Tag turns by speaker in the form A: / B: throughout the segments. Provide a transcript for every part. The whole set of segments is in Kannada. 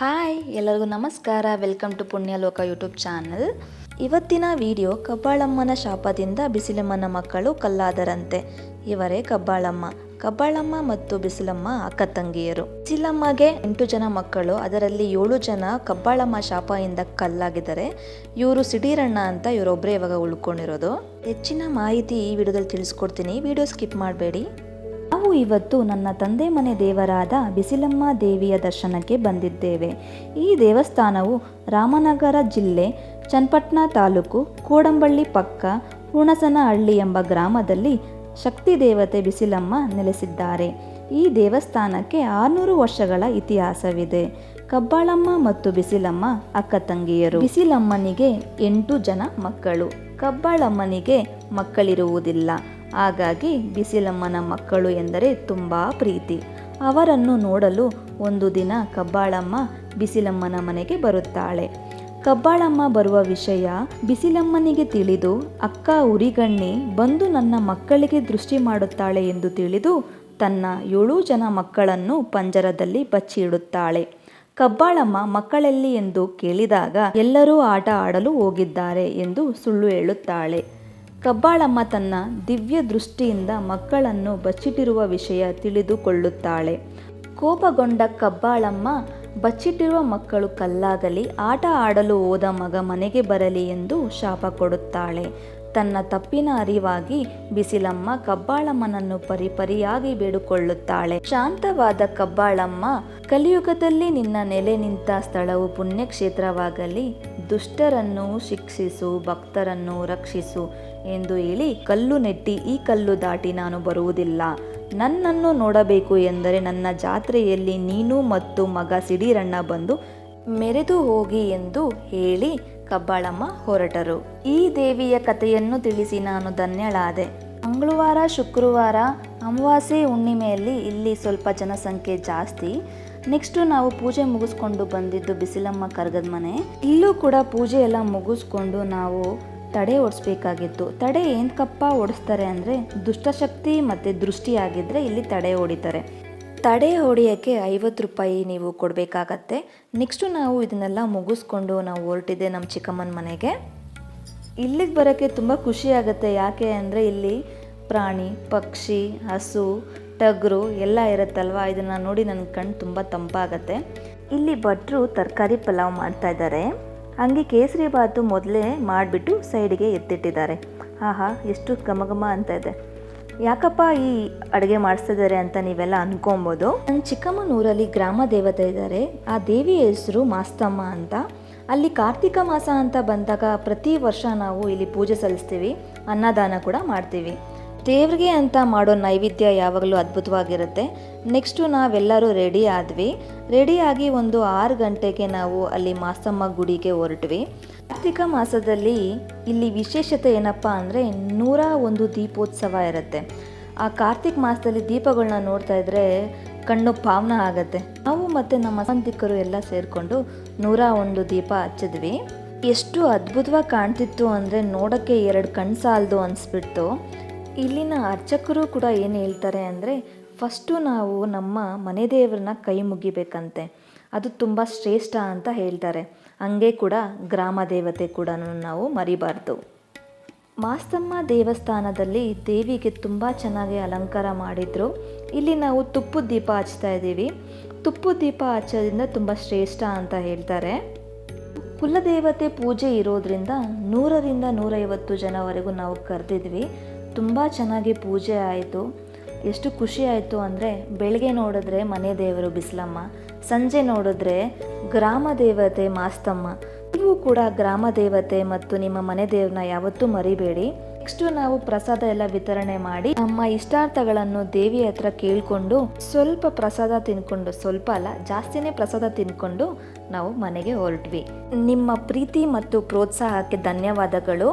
A: ಹಾಯ್, ಎಲ್ಲರಿಗೂ ನಮಸ್ಕಾರ. Welcome to Punyaloka YouTube channel ಇವತ್ತಿನ ವಿಡಿಯೋ ಕಬ್ಬಾಳಮ್ಮನ ಶಾಪದಿಂದ ಬಿಸಿಲಮ್ಮನ ಮಕ್ಕಳು ಕಲ್ಲಾದರಂತೆ. ಇವರೇ ಕಬ್ಬಾಳಮ್ಮ. ಕಬ್ಬಾಳಮ್ಮ ಮತ್ತು ಬಿಸಿಲಮ್ಮ ಅಕ್ಕ ತಂಗಿಯರು. ಬಿಸಿಲಮ್ಮಗೆ ಎಂಟು ಜನ ಮಕ್ಕಳು, ಅದರಲ್ಲಿ ಏಳು ಜನ ಕಬ್ಬಾಳಮ್ಮ ಶಾಪದಿಂದ ಕಲ್ಲಾಗಿದ್ದಾರೆ. ಇವರು ಸಿಡೀರಣ್ಣ ಅಂತ ಇವರೊಬ್ಬರೇ ಇವಾಗ ಉಳ್ಕೊಂಡಿರೋದು. ಹೆಚ್ಚಿನ ಮಾಹಿತಿ ಈ ವಿಡಿಯೋದಲ್ಲಿ ತಿಳಿಸ್ಕೊಡ್ತೀನಿ. ವಿಡಿಯೋ ಸ್ಕಿಪ್ ಮಾಡಬೇಡಿ. ನಾವು ಇವತ್ತು ನನ್ನ ತಂದೆ ಮನೆ ದೇವರಾದ ಬಿಸಿಲಮ್ಮ ದೇವಿಯ ದರ್ಶನಕ್ಕೆ ಬಂದಿದ್ದೇವೆ. ಈ ದೇವಸ್ಥಾನವು ರಾಮನಗರ ಜಿಲ್ಲೆ ಚನ್ನಪಟ್ಟಣ ತಾಲೂಕು ಕೋಡಂಬಳ್ಳಿ ಪಕ್ಕ ಹುಣಸನಹಳ್ಳಿ ಎಂಬ ಗ್ರಾಮದಲ್ಲಿ ಶಕ್ತಿ ದೇವತೆ ಬಿಸಿಲಮ್ಮ ನೆಲೆಸಿದ್ದಾರೆ. ಈ ದೇವಸ್ಥಾನಕ್ಕೆ ಆರುನೂರು ವರ್ಷಗಳ ಇತಿಹಾಸವಿದೆ. ಕಬ್ಬಾಳಮ್ಮ ಮತ್ತು ಬಿಸಿಲಮ್ಮ ಅಕ್ಕ ತಂಗಿಯರು. ಬಿಸಿಲಮ್ಮನಿಗೆ ಎಂಟು ಜನ ಮಕ್ಕಳು. ಕಬ್ಬಾಳಮ್ಮನಿಗೆ ಮಕ್ಕಳಿರುವುದಿಲ್ಲ. ಹಾಗಾಗಿ ಬಿಸಿಲಮ್ಮನ ಮಕ್ಕಳು ಎಂದರೆ ತುಂಬ ಪ್ರೀತಿ. ಅವರನ್ನು ನೋಡಲು ಒಂದು ದಿನ ಕಬ್ಬಾಳಮ್ಮ ಬಿಸಿಲಮ್ಮನ ಮನೆಗೆ ಬರುತ್ತಾಳೆ. ಕಬ್ಬಾಳಮ್ಮ ಬರುವ ವಿಷಯ ಬಿಸಿಲಮ್ಮನಿಗೆ ತಿಳಿದು, ಅಕ್ಕ ಉರಿಗಣ್ಣಿ, ಬಂದು ನನ್ನ ಮಕ್ಕಳಿಗೆ ದೃಷ್ಟಿ ಮಾಡುತ್ತಾಳೆ ಎಂದು ತಿಳಿದು ತನ್ನ ಏಳು ಜನ ಮಕ್ಕಳನ್ನು ಪಂಜರದಲ್ಲಿ ಬಚ್ಚಿಡುತ್ತಾಳೆ. ಕಬ್ಬಾಳಮ್ಮ ಮಕ್ಕಳೆಲ್ಲಿ ಎಂದು ಕೇಳಿದಾಗ ಎಲ್ಲರೂ ಆಟ ಆಡಲು ಹೋಗಿದ್ದಾರೆ ಎಂದು ಸುಳ್ಳು ಹೇಳುತ್ತಾಳೆ. ಕಬ್ಬಾಳಮ್ಮ ತನ್ನ ದಿವ್ಯ ದೃಷ್ಟಿಯಿಂದ ಮಕ್ಕಳನ್ನು ಬಚ್ಚಿಟ್ಟಿರುವ ವಿಷಯ ತಿಳಿದುಕೊಳ್ಳುತ್ತಾಳೆ. ಕೋಪಗೊಂಡ ಕಬ್ಬಾಳಮ್ಮ ಬಚ್ಚಿಟ್ಟಿರುವ ಮಕ್ಕಳು ಕಲ್ಲಾಗಲಿ, ಆಟ ಆಡಲು ಹೋದ ಮಗ ಮನೆಗೆ ಬರಲಿ ಎಂದು ಶಾಪ ಕೊಡುತ್ತಾಳೆ. ತನ್ನ ತಪ್ಪಿನ ಅರಿವಾಗಿ ಬಿಸಿಲಮ್ಮ ಕಬ್ಬಾಳಮ್ಮನನ್ನು ಪರಿಪರಿಯಾಗಿ ಬೇಡಿಕೊಳ್ಳುತ್ತಾಳೆ. ಶಾಂತವಾದ ಕಬ್ಬಾಳಮ್ಮ ಕಲಿಯುಗದಲ್ಲಿ ನಿನ್ನ ನೆಲೆ ನಿಂತ ಸ್ಥಳವು ಪುಣ್ಯಕ್ಷೇತ್ರವಾಗಲಿ. ದುಷ್ಟರನ್ನು ಶಿಕ್ಷಿಸು, ಭಕ್ತರನ್ನು ರಕ್ಷಿಸು ಎಂದು ಹೇಳಿ ಕಲ್ಲು ನೆಟ್ಟಿ ಈ ಕಲ್ಲು ದಾಟಿ ನಾನು ಬರುವುದಿಲ್ಲ. ನನ್ನನ್ನು ನೋಡಬೇಕು ಎಂದರೆ ನನ್ನ ಜಾತ್ರೆಯಲ್ಲಿ ನೀನು ಮತ್ತು ಮಗ ಸಿಡೀರಣ್ಣ ಬಂದು ಮೆರೆದು ಹೋಗಿ ಎಂದು ಹೇಳಿ ಕಬ್ಬಾಳಮ್ಮ ಹೊರಟರು. ಈ ದೇವಿಯ ಕಥೆಯನ್ನು ತಿಳಿಸಿ ನಾನು ಧನ್ಯಳಾದೆ. ಮಂಗಳವಾರ, ಶುಕ್ರವಾರ ಅಮಾವಾಸ್ಯೆ ಹುಣ್ಣಿಮೆಯಲ್ಲಿ ಇಲ್ಲಿ ಸ್ವಲ್ಪ ಜನಸಂಖ್ಯೆ ಜಾಸ್ತಿ. ನೆಕ್ಸ್ಟು ನಾವು ಪೂಜೆ ಮುಗಿಸ್ಕೊಂಡು ಬಂದಿದ್ದು ಬಿಸಿಲಮ್ಮ ಕರ್ಗದ ಮನೆ. ಇಲ್ಲೂ ಕೂಡ ಪೂಜೆ ಎಲ್ಲ ಮುಗಿಸ್ಕೊಂಡು ನಾವು ತಡೆ ಓಡಿಸ್ಬೇಕಾಗಿತ್ತು. ತಡೆ ಏನಕ್ಕಪ್ಪ ಓಡಿಸ್ತಾರೆ ಅಂದರೆ ದುಷ್ಟಶಕ್ತಿ ಮತ್ತು ದೃಷ್ಟಿ ಆಗಿದ್ದರೆ ಇಲ್ಲಿ ತಡೆ ಹೊಡಿತಾರೆ ತಡೆ ಹೊಡೆಯೋಕ್ಕೆ ಐವತ್ತು ರೂಪಾಯಿ ನೀವು ಕೊಡಬೇಕಾಗತ್ತೆ. ನೆಕ್ಸ್ಟು ನಾವು ಇದನ್ನೆಲ್ಲ ಮುಗಿಸ್ಕೊಂಡು ನಾವು ಹೊರಟಿದ್ದೆ ನಮ್ಮ ಚಿಕ್ಕಮ್ಮನ ಮನೆಗೆ. ಇಲ್ಲಿಗೆ ಬರೋಕ್ಕೆ ತುಂಬ ಖುಷಿ ಆಗುತ್ತೆ. ಯಾಕೆ ಅಂದರೆ ಇಲ್ಲಿ ಪ್ರಾಣಿ, ಪಕ್ಷಿ, ಹಸು, ಟಗರು ಎಲ್ಲ ಇರುತ್ತಲ್ವ? ಇದನ್ನು ನೋಡಿ ನನ್ನ ಕಣ್ಣು ತುಂಬ ತಂಪಾಗತ್ತೆ. ಇಲ್ಲಿ ಭಟ್ರು ತರಕಾರಿ ಪಲಾವ್ ಮಾಡ್ತಾ ಇದ್ದಾರೆ. ಹಂಗೆ ಕೇಸರಿ ಬಾತು ಮೊದಲೇ ಮಾಡಿಬಿಟ್ಟು ಸೈಡಿಗೆ ಎತ್ತಿಟ್ಟಿದ್ದಾರೆ. ಆಹಾ, ಎಷ್ಟು ಘಮ ಅಂತ ಇದೆ. ಯಾಕಪ್ಪ ಈ ಅಡುಗೆ ಮಾಡಿಸ್ತಿದ್ದಾರೆ ಅಂತ ನೀವೆಲ್ಲ ಅನ್ಕೊಬೋದು? ನನ್ನ ಚಿಕ್ಕಮ್ಮನೂರಲ್ಲಿ ಗ್ರಾಮ ದೇವತೆ ಇದ್ದಾರೆ. ಆ ದೇವಿಯ ಹೆಸರು ಮಾಸ್ತಮ್ಮ ಅಂತ. ಅಲ್ಲಿ ಕಾರ್ತಿಕ ಮಾಸ ಅಂತ ಬಂದಾಗ ಪ್ರತಿ ವರ್ಷ ನಾವು ಇಲ್ಲಿ ಪೂಜೆ ಸಲ್ಲಿಸ್ತೀವಿ, ಅನ್ನದಾನ ಕೂಡ ಮಾಡ್ತೀವಿ. ದೇವ್ರಿಗೆ ಅಂತ ಮಾಡೋ ನೈವೇದ್ಯ ಯಾವಾಗಲೂ ಅದ್ಭುತವಾಗಿರುತ್ತೆ. ನೆಕ್ಸ್ಟು ನಾವೆಲ್ಲರೂ ರೆಡಿ ಆದ್ವಿ. ರೆಡಿಯಾಗಿ ಒಂದು ಆರು ಗಂಟೆಗೆ ನಾವು ಅಲ್ಲಿ ಮಾಸಮ್ಮ ಗುಡಿಗೆ ಹೊರಟ್ವಿ. ಕಾರ್ತಿಕ ಮಾಸದಲ್ಲಿ ಇಲ್ಲಿ ವಿಶೇಷತೆ ಏನಪ್ಪ ಅಂದರೆ ನೂರ ಒಂದು ದೀಪೋತ್ಸವ ಇರುತ್ತೆ. ಆ ಕಾರ್ತಿಕ್ ಮಾಸದಲ್ಲಿ ದೀಪಗಳನ್ನ ನೋಡ್ತಾ ಇದ್ರೆ ಕಣ್ಣು ಪಾವನ ಆಗತ್ತೆ. ನಾವು ಮತ್ತು ನಮ್ಮ ಸಂತಿಕರು ಎಲ್ಲ ಸೇರಿಕೊಂಡು ನೂರ ಒಂದು ದೀಪ ಹಚ್ಚಿದ್ವಿ. ಎಷ್ಟು ಅದ್ಭುತವಾಗಿ ಕಾಣ್ತಿತ್ತು ಅಂದರೆ ನೋಡೋಕ್ಕೆ ಎರಡು ಕಣ್ಣು ಸಾಲದು ಅನಿಸ್ಬಿಡ್ತು. ಇಲ್ಲಿನ ಅರ್ಚಕರು ಕೂಡ ಏನು ಹೇಳ್ತಾರೆ ಅಂದರೆ, ಫಸ್ಟು ನಾವು ನಮ್ಮ ಮನೆ ದೇವ್ರನ್ನ ಕೈ ಮುಗಿಬೇಕಂತೆ. ಅದು ತುಂಬ ಶ್ರೇಷ್ಠ ಅಂತ ಹೇಳ್ತಾರೆ. ಹಂಗೆ ಕೂಡ ಗ್ರಾಮ ದೇವತೆ ಕೂಡ ನಾವು ಮರಿಬಾರ್ದು. ಮಾಸ್ತಮ್ಮ ದೇವಸ್ಥಾನದಲ್ಲಿ ದೇವಿಗೆ ತುಂಬ ಚೆನ್ನಾಗಿ ಅಲಂಕಾರ ಮಾಡಿದರು. ಇಲ್ಲಿ ನಾವು ತುಪ್ಪದ ದೀಪ ಹಚ್ತಾ ಇದ್ದೀವಿ. ತುಪ್ಪು ದೀಪ ಹಚ್ಚೋದ್ರಿಂದ ತುಂಬ ಶ್ರೇಷ್ಠ ಅಂತ ಹೇಳ್ತಾರೆ. ಕುಲದೇವತೆ ಪೂಜೆ ಇರೋದ್ರಿಂದ ನೂರರಿಂದ ನೂರೈವತ್ತು ಜನವರೆಗೂ ನಾವು ಕರೆದಿದ್ವಿ. ತುಂಬ ಚೆನ್ನಾಗಿ ಪೂಜೆ ಆಯಿತು. ಎಷ್ಟು ಖುಷಿ ಆಯಿತು ಅಂದರೆ ಬೆಳಗ್ಗೆ ನೋಡಿದ್ರೆ ಮನೆ ದೇವರು ಬಿಸ್ಲಮ್ಮ, ಸಂಜೆ ನೋಡಿದ್ರೆ ಗ್ರಾಮ ದೇವತೆ ಮಾಸ್ತಮ್ಮ. ನೀವು ಕೂಡ ಗ್ರಾಮ ದೇವತೆ ಮತ್ತು ನಿಮ್ಮ ಮನೆ ದೇವ್ರನ್ನ ಯಾವತ್ತೂ ಮರಿಬೇಡಿ. ನೆಕ್ಸ್ಟು ನಾವು ಪ್ರಸಾದ ಎಲ್ಲ ವಿತರಣೆ ಮಾಡಿ ನಮ್ಮ ಇಷ್ಟಾರ್ಥಗಳನ್ನು ದೇವಿ ಹತ್ರ ಕೇಳಿಕೊಂಡು ಸ್ವಲ್ಪ ಪ್ರಸಾದ ತಿನ್ಕೊಂಡು, ಸ್ವಲ್ಪ ಅಲ್ಲ, ಜಾಸ್ತಿನೇ ಪ್ರಸಾದ ತಿನ್ಕೊಂಡು ನಾವು ಮನೆಗೆ ಹೊರಟ್ವಿ. ನಿಮ್ಮ ಪ್ರೀತಿ ಮತ್ತು ಪ್ರೋತ್ಸಾಹಕ್ಕೆ ಧನ್ಯವಾದಗಳು.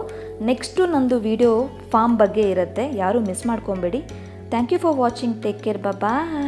A: ನೆಕ್ಸ್ಟು ನಂದು ವಿಡಿಯೋ ಫಾರ್ಮ್ ಬಗ್ಗೆ ಇರುತ್ತೆ, ಯಾರೂ miss ಮಾಡ್ಕೊಬೇಡಿ. Thank you for watching, take care bye